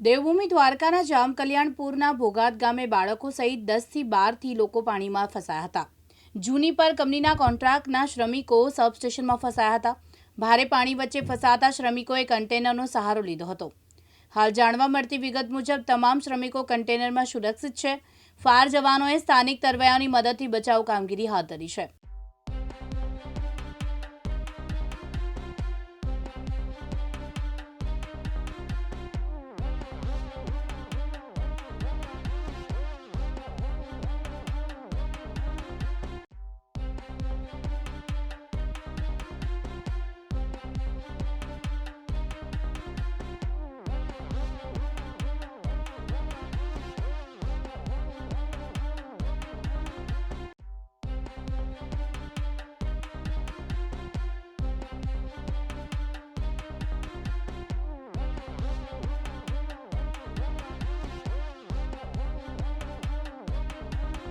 દેવભૂમિ દ્વારકાના જામકલ્યાણપુરના ભોગાત ગામે બાળકો સહિત દસથી બારથી લોકો પાણીમાં ફસાયા હતા. જૂની પર કંપનીના કોન્ટ્રાક્ટના શ્રમિકો સબસ્ટેશનમાં ફસાયા હતા. ભારે પાણી વચ્ચે ફસાતા શ્રમિકોએ કન્ટેનરનો સહારો લીધો હતો. હાલ જાણવા મળતી વિગત મુજબ તમામ શ્રમિકો કન્ટેનરમાં સુરક્ષિત છે. ફાયર જવાનોએ સ્થાનિક તરવૈયાની મદદથી બચાવ કામગીરી હાથ ધરી છે.